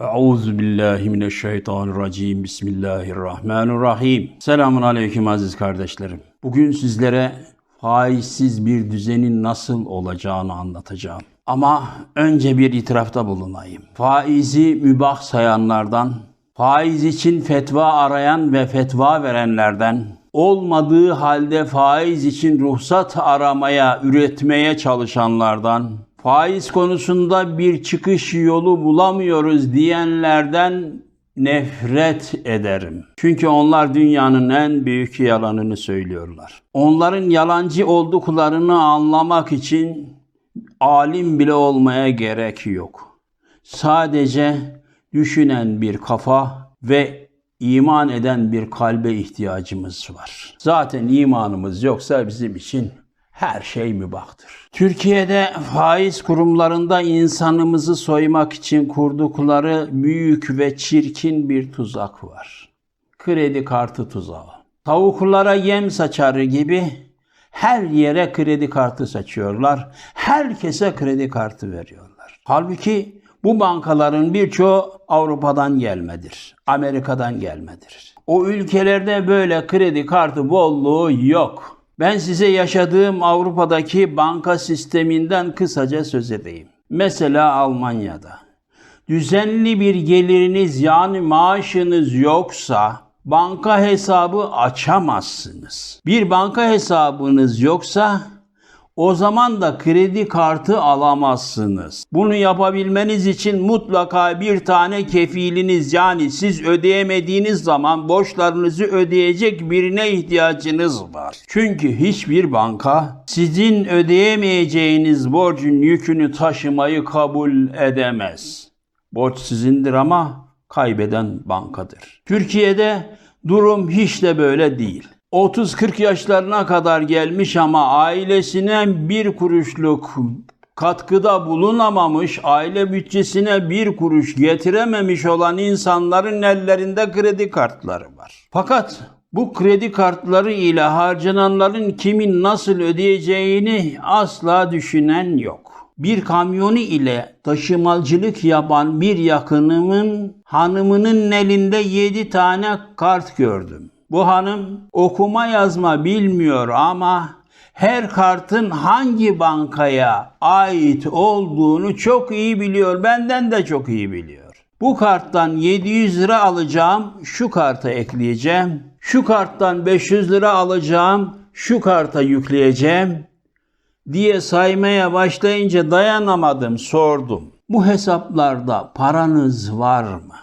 Euzu billahi mineşşeytanirracim. Bismillahirrahmanirrahim. Selamun aleyküm aziz kardeşlerim. Bugün sizlere faizsiz bir düzenin nasıl olacağını anlatacağım. Ama önce bir itirafta bulunayım. Faizi mübah sayanlardan, faiz için fetva arayan ve fetva verenlerden, olmadığı halde faiz için ruhsat aramaya, üretmeye çalışanlardan, faiz konusunda bir çıkış yolu bulamıyoruz diyenlerden nefret ederim. Çünkü onlar dünyanın en büyük yalanını söylüyorlar. Onların yalancı olduklarını anlamak için alim bile olmaya gerek yok. Sadece düşünen bir kafa ve iman eden bir kalbe ihtiyacımız var. Zaten imanımız yoksa bizim için her şey mübahtır. Türkiye'de faiz kurumlarında insanımızı soymak için kurdukları büyük ve çirkin bir tuzak var. Kredi kartı tuzağı. Tavuklara yem saçarı gibi her yere kredi kartı saçıyorlar. Herkese kredi kartı veriyorlar. Halbuki bu bankaların birçoğu Avrupa'dan gelmedir. Amerika'dan gelmedir. O ülkelerde böyle kredi kartı bolluğu yok. Ben size yaşadığım Avrupa'daki banka sisteminden kısaca söz edeyim. Mesela Almanya'da. Düzenli bir geliriniz yani maaşınız yoksa banka hesabı açamazsınız. Bir banka hesabınız yoksa o zaman da kredi kartı alamazsınız. Bunu yapabilmeniz için mutlaka bir tane kefiliniz yani siz ödeyemediğiniz zaman borçlarınızı ödeyecek birine ihtiyacınız var. Çünkü hiçbir banka sizin ödeyemeyeceğiniz borcun yükünü taşımayı kabul edemez. Borç sizindir ama kaybeden bankadır. Türkiye'de durum hiç de böyle değil. 30-40 yaşlarına kadar gelmiş ama ailesine bir kuruşluk katkıda bulunamamış, aile bütçesine bir kuruş getirememiş olan insanların ellerinde kredi kartları var. Fakat bu kredi kartları ile harcananların kimin nasıl ödeyeceğini asla düşünen yok. Bir kamyonu ile taşımacılık yapan bir yakınımın hanımının elinde 7 tane kart gördüm. Bu hanım okuma yazma bilmiyor ama her kartın hangi bankaya ait olduğunu çok iyi biliyor. Benden de çok iyi biliyor. Bu karttan 700 lira alacağım, şu karta ekleyeceğim. Şu karttan 500 lira alacağım, şu karta yükleyeceğim diye saymaya başlayınca dayanamadım, sordum. Bu hesaplarda paranız var mı?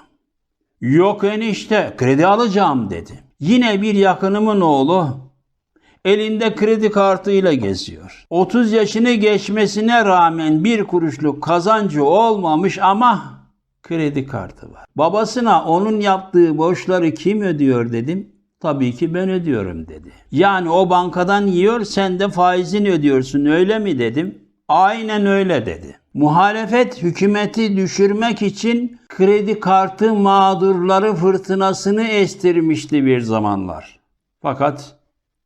Yok enişte, kredi alacağım dedi. Yine bir yakınımın oğlu elinde kredi kartıyla geziyor. 30 yaşını geçmesine rağmen bir kuruşluk kazancı olmamış ama kredi kartı var. Babasına onun yaptığı borçları kim ödüyor dedim. Tabii ki ben ödüyorum dedi. Yani o bankadan yiyor sen de faizini ödüyorsun öyle mi dedim. Aynen öyle dedi. Muhalefet hükümeti düşürmek için kredi kartı mağdurları fırtınasını estirmişti bir zamanlar. Fakat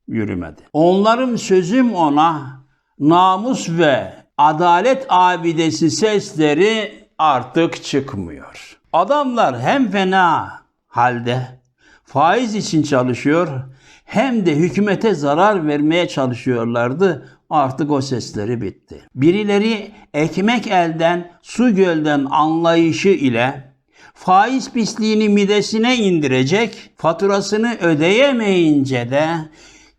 yürümedi. Onların sözüm ona namus ve adalet abidesi sesleri artık çıkmıyor. Adamlar hem fena halde faiz için çalışıyor hem de hükümete zarar vermeye çalışıyorlardı. Artık o sesleri bitti. Birileri ekmek elden, su gölden anlayışı ile faiz pisliğini midesine indirecek, faturasını ödeyemeyince de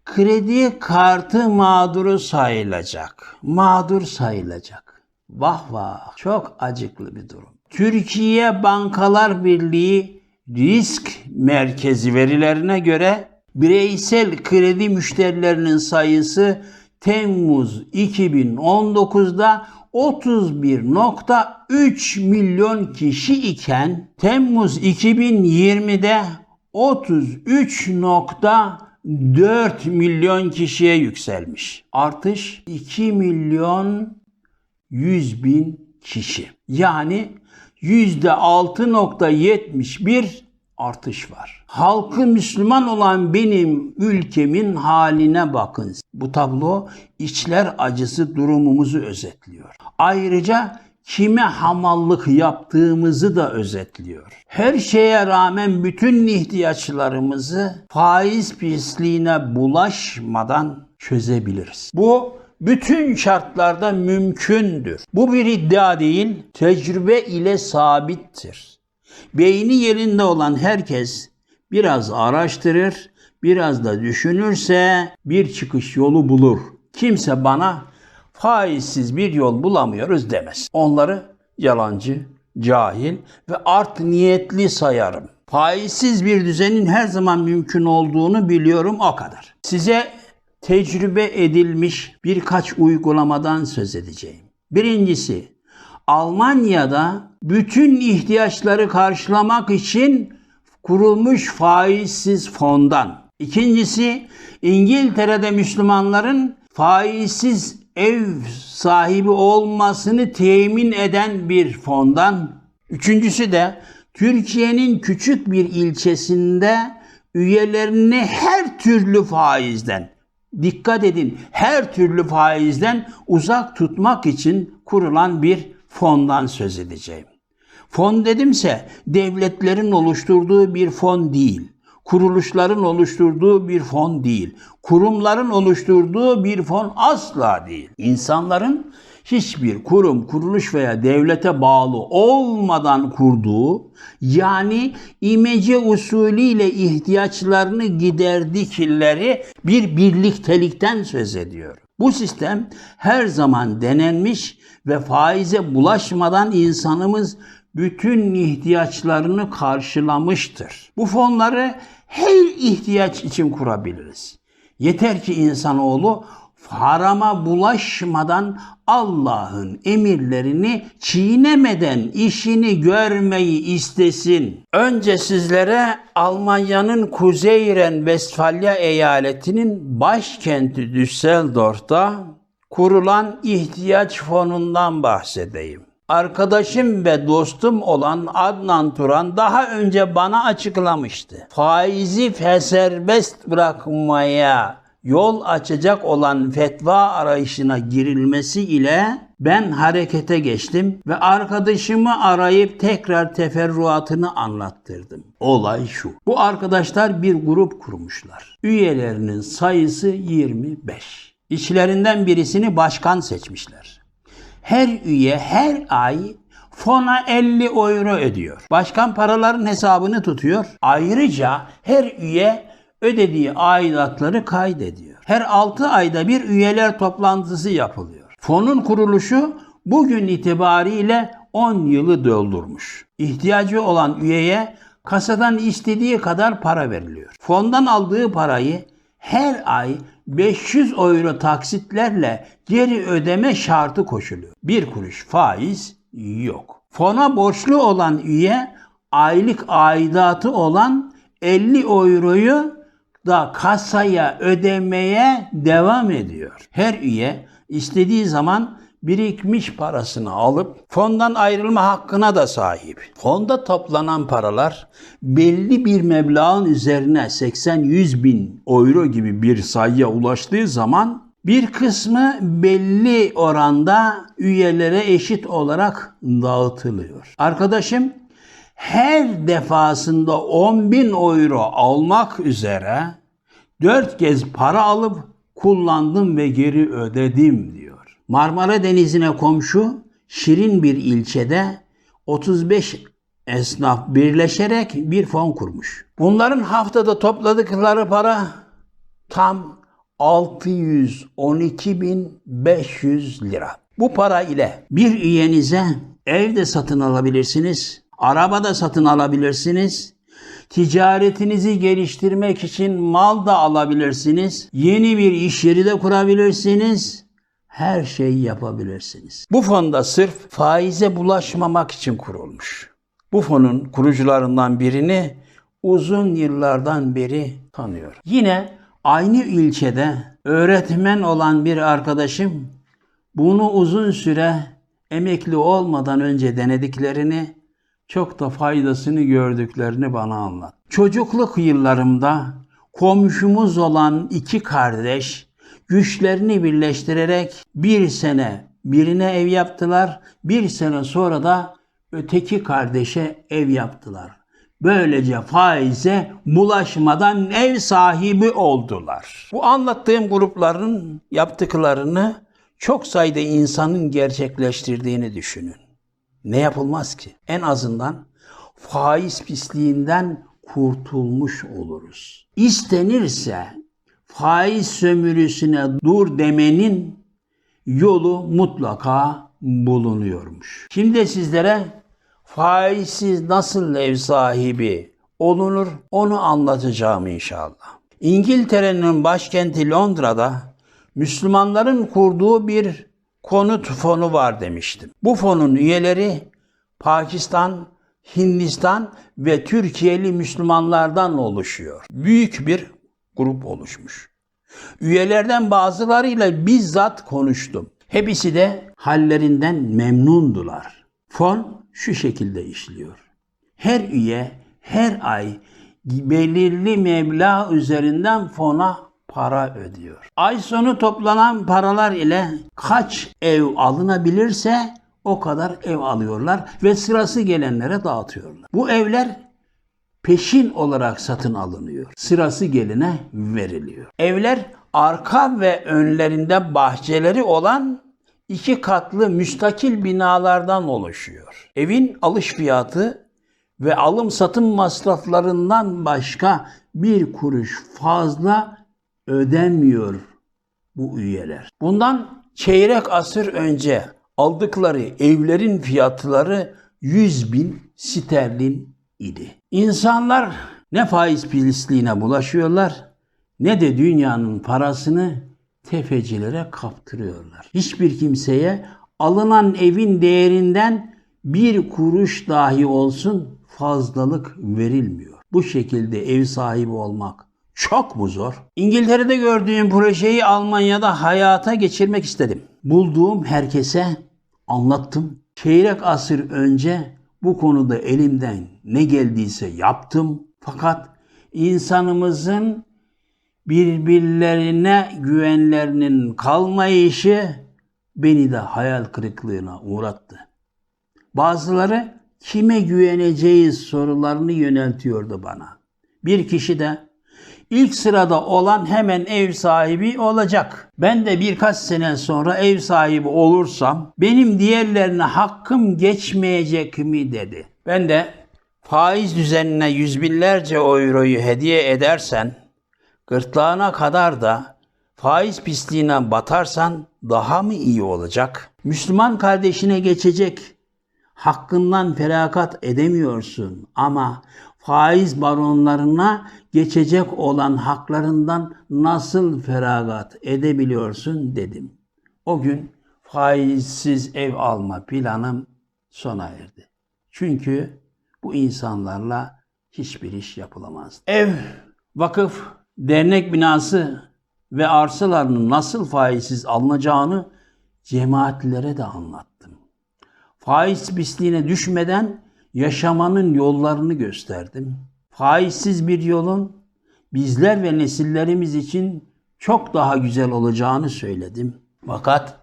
kredi kartı mağduru sayılacak. Mağdur sayılacak. Vah vah çok acıklı bir durum. Türkiye Bankalar Birliği Risk Merkezi verilerine göre bireysel kredi müşterilerinin sayısı Temmuz 2019'da 31.3 milyon kişi iken Temmuz 2020'de 33.4 milyon kişiye yükselmiş. Artış 2 milyon 100 bin kişi. Yani %6.71 artış var. Halkı Müslüman olan benim ülkemin haline bakın. Bu tablo içler acısı durumumuzu özetliyor. Ayrıca kime hamallık yaptığımızı da özetliyor. Her şeye rağmen bütün ihtiyaçlarımızı faiz pisliğine bulaşmadan çözebiliriz. Bu bütün şartlarda mümkündür. Bu bir iddia değil, tecrübe ile sabittir. Beyni yerinde olan herkes biraz araştırır, biraz da düşünürse bir çıkış yolu bulur. Kimse bana faizsiz bir yol bulamıyoruz demez. Onları yalancı, cahil ve art niyetli sayarım. Faizsiz bir düzenin her zaman mümkün olduğunu biliyorum o kadar. Size tecrübe edilmiş birkaç uygulamadan söz edeceğim. Birincisi, Almanya'da bütün ihtiyaçları karşılamak için kurulmuş faizsiz fondan. İkincisi, İngiltere'de Müslümanların faizsiz ev sahibi olmasını temin eden bir fondan. Üçüncüsü de Türkiye'nin küçük bir ilçesinde üyelerini her türlü faizden, dikkat edin her türlü faizden uzak tutmak için kurulan bir fondan söz edeceğim. Fon dedimse devletlerin oluşturduğu bir fon değil. Kuruluşların oluşturduğu bir fon değil. Kurumların oluşturduğu bir fon asla değil. İnsanların hiçbir kurum, kuruluş veya devlete bağlı olmadan kurduğu yani imece usulüyle ihtiyaçlarını giderdikleri bir birliktelikten söz ediyor. Bu sistem her zaman denenmiş ve faize bulaşmadan insanımız bütün ihtiyaçlarını karşılamıştır. Bu fonları her ihtiyaç için kurabiliriz. Yeter ki insanoğlu harama bulaşmadan Allah'ın emirlerini çiğnemeden işini görmeyi istesin. Önce sizlere Almanya'nın Kuzey Ren-Vestfalya eyaletinin başkenti Düsseldorf'ta kurulan ihtiyaç fonundan bahsedeyim. Arkadaşım ve dostum olan Adnan Turan daha önce bana açıklamıştı. Faizi serbest bırakmaya yol açacak olan fetva arayışına girilmesi ile ben harekete geçtim ve arkadaşımı arayıp tekrar teferruatını anlattırdım. Olay şu. Bu arkadaşlar bir grup kurmuşlar. Üyelerinin sayısı 25. İçlerinden birisini başkan seçmişler. Her üye her ay fona 50 euro ödüyor. Başkan paraların hesabını tutuyor. Ayrıca her üye ödediği aidatları kaydediyor. Her 6 ayda bir üyeler toplantısı yapılıyor. Fonun kuruluşu bugün itibariyle 10 yılı doldurmuş. İhtiyacı olan üyeye kasadan istediği kadar para veriliyor. Fondan aldığı parayı her ay 500 euro taksitlerle geri ödeme şartı koşuluyor. Bir kuruş faiz yok. Fona borçlu olan üye aylık aidatı olan 50 euroyu da kasaya ödemeye devam ediyor. Her üye istediği zaman birikmiş parasını alıp fondan ayrılma hakkına da sahip. Fonda toplanan paralar belli bir meblağın üzerine 80-100 bin euro gibi bir sayıya ulaştığı zaman bir kısmı belli oranda üyelere eşit olarak dağıtılıyor. Arkadaşım her defasında 10 bin euro almak üzere 4 kez para alıp kullandım ve geri ödedim diyor. Marmara Denizi'ne komşu şirin bir ilçede 35 esnaf birleşerek bir fon kurmuş. Bunların haftada topladıkları para tam 612.500 lira. Bu para ile bir üyenize ev de satın alabilirsiniz, araba da satın alabilirsiniz, ticaretinizi geliştirmek için mal da alabilirsiniz, yeni bir iş yeri de kurabilirsiniz, her şeyi yapabilirsiniz. Bu fonda sırf faize bulaşmamak için kurulmuş. Bu fonun kurucularından birini uzun yıllardan beri tanıyorum. Yine aynı ilçede öğretmen olan bir arkadaşım bunu uzun süre emekli olmadan önce denediklerini, çok da faydasını gördüklerini bana anlat. Çocukluk yıllarımda komşumuz olan iki kardeş güçlerini birleştirerek bir sene birine ev yaptılar. Bir sene sonra da öteki kardeşe ev yaptılar. Böylece faize bulaşmadan ev sahibi oldular. Bu anlattığım grupların yaptıklarını çok sayıda insanın gerçekleştirdiğini düşünün. Ne yapılmaz ki? En azından faiz pisliğinden kurtulmuş oluruz. İstenirse faiz sömürüsüne dur demenin yolu mutlaka bulunuyormuş. Şimdi sizlere faizsiz nasıl ev sahibi olunur onu anlatacağım inşallah. İngiltere'nin başkenti Londra'da Müslümanların kurduğu bir konut fonu var demiştim. Bu fonun üyeleri Pakistan, Hindistan ve Türkiye'li Müslümanlardan oluşuyor. Büyük bir grup oluşmuş. Üyelerden bazılarıyla bizzat konuştum. Hepsi de hallerinden memnundular. Fon şu şekilde işliyor. Her üye her ay belirli meblağ üzerinden fona para ödüyor. Ay sonu toplanan paralar ile kaç ev alınabilirse o kadar ev alıyorlar ve sırası gelenlere dağıtıyorlar. Bu evler peşin olarak satın alınıyor. Sırası geline veriliyor. Evler arka ve önlerinde bahçeleri olan iki katlı müstakil binalardan oluşuyor. Evin alış fiyatı ve alım satım masraflarından başka bir kuruş fazla ödenmiyor bu üyeler. Bundan çeyrek asır önce aldıkları evlerin fiyatları 100 bin sterlin idi. İnsanlar ne faiz pisliğine bulaşıyorlar ne de dünyanın parasını tefecilere kaptırıyorlar. Hiçbir kimseye alınan evin değerinden bir kuruş dahi olsun fazlalık verilmiyor. Bu şekilde ev sahibi olmak çok mu zor? İngiltere'de gördüğüm projeyi Almanya'da hayata geçirmek istedim. Bulduğum herkese anlattım. Çeyrek asır önce bu konuda elimden ne geldiyse yaptım. Fakat insanımızın birbirlerine güvenlerinin kalmayışı beni de hayal kırıklığına uğrattı. Bazıları kime güveneceğiz sorularını yöneltiyordu bana. Bir kişi de ilk sırada olan hemen ev sahibi olacak. Ben de birkaç sene sonra ev sahibi olursam benim diğerlerine hakkım geçmeyecek mi dedi. Ben de faiz düzenine yüz binlerce euroyu hediye edersen gırtlağına kadar da faiz pisliğine batarsan daha mı iyi olacak? Müslüman kardeşine geçecek hakkından feragat edemiyorsun ama faiz baronlarına geçecek olan haklarından nasıl feragat edebiliyorsun dedim. O gün faizsiz ev alma planım sona erdi. Çünkü bu insanlarla hiçbir iş yapılamaz. Ev, vakıf, dernek binası ve arsalarının nasıl faizsiz alınacağını cemaatlere de anlattım. Faiz pisliğine düşmeden yaşamanın yollarını gösterdim. Faizsiz bir yolun bizler ve nesillerimiz için çok daha güzel olacağını söyledim. Fakat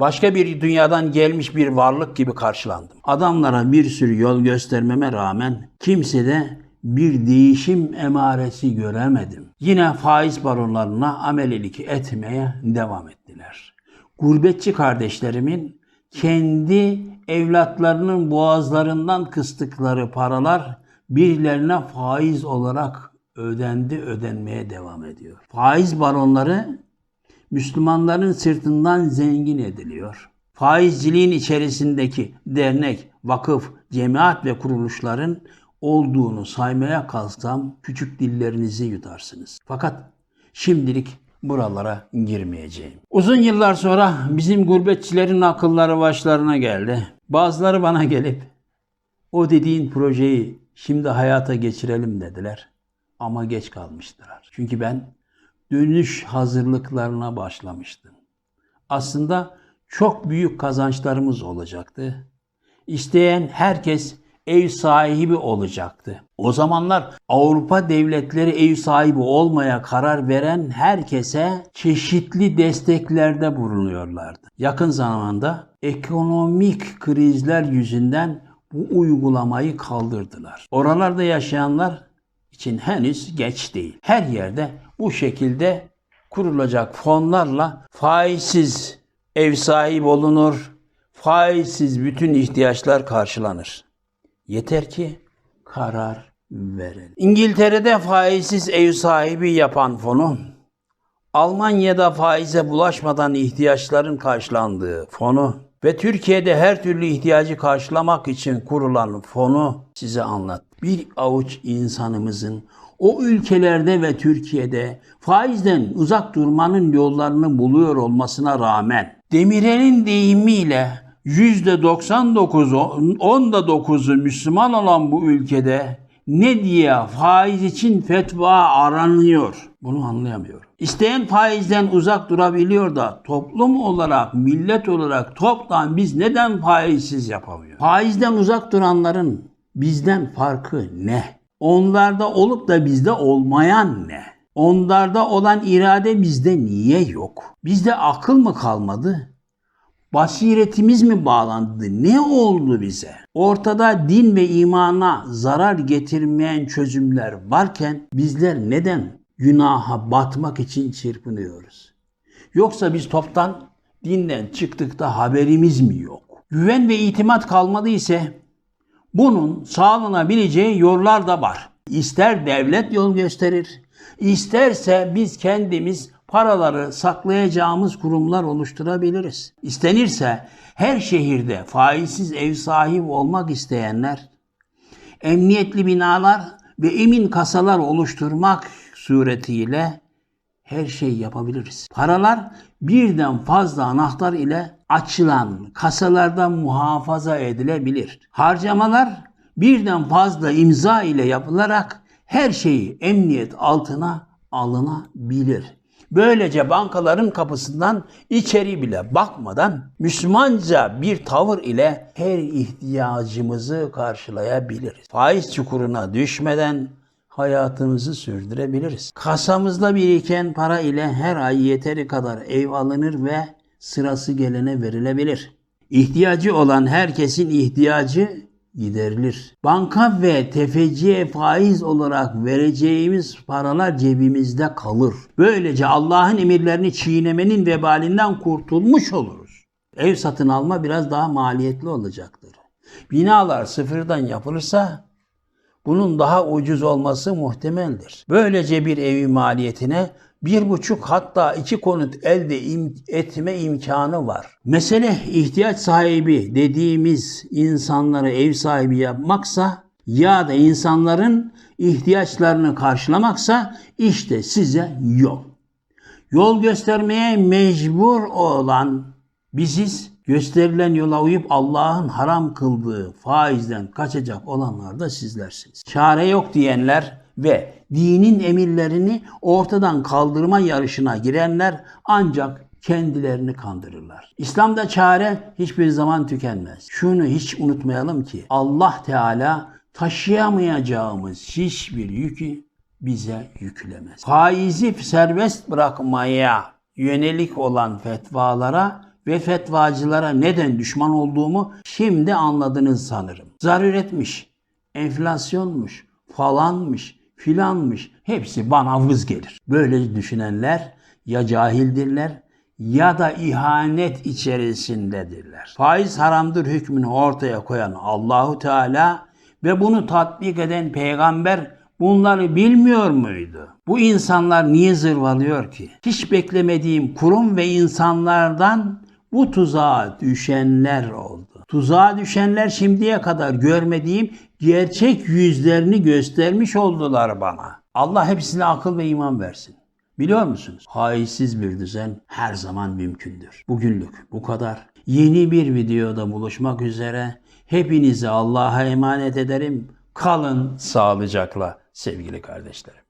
başka bir dünyadan gelmiş bir varlık gibi karşılandım. Adamlara bir sürü yol göstermeme rağmen kimse de bir değişim emaresi göremedim. Yine faiz baronlarına amelelik etmeye devam ettiler. Gurbetçi kardeşlerimin kendi evlatlarının boğazlarından kıstıkları paralar birilerine faiz olarak ödendi, ödenmeye devam ediyor. Faiz baronları Müslümanların sırtından zengin ediliyor. Faizciliğin içerisindeki dernek, vakıf, cemaat ve kuruluşların olduğunu saymaya kalksam küçük dillerinizi yutarsınız. Fakat şimdilik buralara girmeyeceğim. Uzun yıllar sonra bizim gurbetçilerin akılları başlarına geldi. Bazıları bana gelip o dediğin projeyi şimdi hayata geçirelim dediler. Ama geç kalmıştılar. Çünkü ben dönüş hazırlıklarına başlamıştım. Aslında çok büyük kazançlarımız olacaktı. İsteyen herkes ev sahibi olacaktı. O zamanlar Avrupa devletleri ev sahibi olmaya karar veren herkese çeşitli desteklerde bulunuyorlardı. Yakın zamanda ekonomik krizler yüzünden bu uygulamayı kaldırdılar. Oralarda yaşayanlar için henüz geç değil. Her yerde bu şekilde kurulacak fonlarla faizsiz ev sahibi olunur, faizsiz bütün ihtiyaçlar karşılanır. Yeter ki karar verelim. İngiltere'de faizsiz ev sahibi yapan fonu, Almanya'da faize bulaşmadan ihtiyaçların karşılandığı fonu ve Türkiye'de her türlü ihtiyacı karşılamak için kurulan fonu size anlat. Bir avuç insanımızın o ülkelerde ve Türkiye'de faizden uzak durmanın yollarını buluyor olmasına rağmen Demirel'in deyimiyle %99, onda 9'u Müslüman olan bu ülkede ne diye faiz için fetva aranıyor? Bunu anlayamıyorum. İsteyen faizden uzak durabiliyor da toplum olarak, millet olarak toptan biz neden faizsiz yapamıyoruz? Faizden uzak duranların bizden farkı ne? Onlarda olup da bizde olmayan ne? Onlarda olan irade bizde niye yok? Bizde akıl mı kalmadı? Basiretimiz mi bağlandı? Ne oldu bize? Ortada din ve imana zarar getirmeyen çözümler varken bizler neden günaha batmak için çırpınıyoruz? Yoksa biz toptan dinden çıktıkta haberimiz mi yok? Güven ve itimat kalmadı ise bunun sağlanabileceği yollar da var. İster devlet yol gösterir, isterse biz kendimiz paraları saklayacağımız kurumlar oluşturabiliriz. İstenirse her şehirde faizsiz ev sahibi olmak isteyenler emniyetli binalar ve emin kasalar oluşturmak suretiyle her şey yapabiliriz. Paralar birden fazla anahtar ile açılan kasalarda muhafaza edilebilir. Harcamalar birden fazla imza ile yapılarak her şeyi emniyet altına alınabilir. Böylece bankaların kapısından içeri bile bakmadan Müslümanca bir tavır ile her ihtiyacımızı karşılayabiliriz. Faiz çukuruna düşmeden hayatımızı sürdürebiliriz. Kasamızda biriken para ile her ay yeteri kadar ev alınır ve sırası gelene verilebilir. İhtiyacı olan herkesin ihtiyacı giderilir. Banka ve tefeciye faiz olarak vereceğimiz paralar cebimizde kalır. Böylece Allah'ın emirlerini çiğnemenin vebalinden kurtulmuş oluruz. Ev satın alma biraz daha maliyetli olacaktır. Binalar sıfırdan yapılırsa bunun daha ucuz olması muhtemeldir. Böylece bir evi maliyetine bir buçuk hatta iki konut elde im- etme imkanı var. Mesele ihtiyaç sahibi dediğimiz insanları ev sahibi yapmaksa ya da insanların ihtiyaçlarını karşılamaksa işte size yol. Yol göstermeye mecbur olan biziz. Gösterilen yola uyup Allah'ın haram kıldığı faizden kaçacak olanlar da sizlersiniz. Çare yok diyenler ve dinin emirlerini ortadan kaldırma yarışına girenler ancak kendilerini kandırırlar. İslam'da çare hiçbir zaman tükenmez. Şunu hiç unutmayalım ki Allah Teala taşıyamayacağımız hiçbir yükü bize yüklemez. Faizi serbest bırakmaya yönelik olan fetvalara ve fetvacılara neden düşman olduğumu şimdi anladınız sanırım. Zaruretmiş, enflasyonmuş, falanmış, filanmış hepsi bana vız gelir. Böyle düşünenler ya cahildirler ya da ihanet içerisindedirler. Faiz haramdır hükmünü ortaya koyan Allahu Teala ve bunu tatbik eden peygamber bunları bilmiyor muydu? Bu insanlar niye zırvalıyor ki? Hiç beklemediğim kurum ve insanlardan bu tuzağa düşenler oldu. Tuzağa düşenler şimdiye kadar görmediğim gerçek yüzlerini göstermiş oldular bana. Allah hepsine akıl ve iman versin. Biliyor musunuz? Faizsiz bir düzen her zaman mümkündür. Bugünlük bu kadar. Yeni bir videoda buluşmak üzere. Hepinizi Allah'a emanet ederim. Kalın sağlıcakla sevgili kardeşlerim.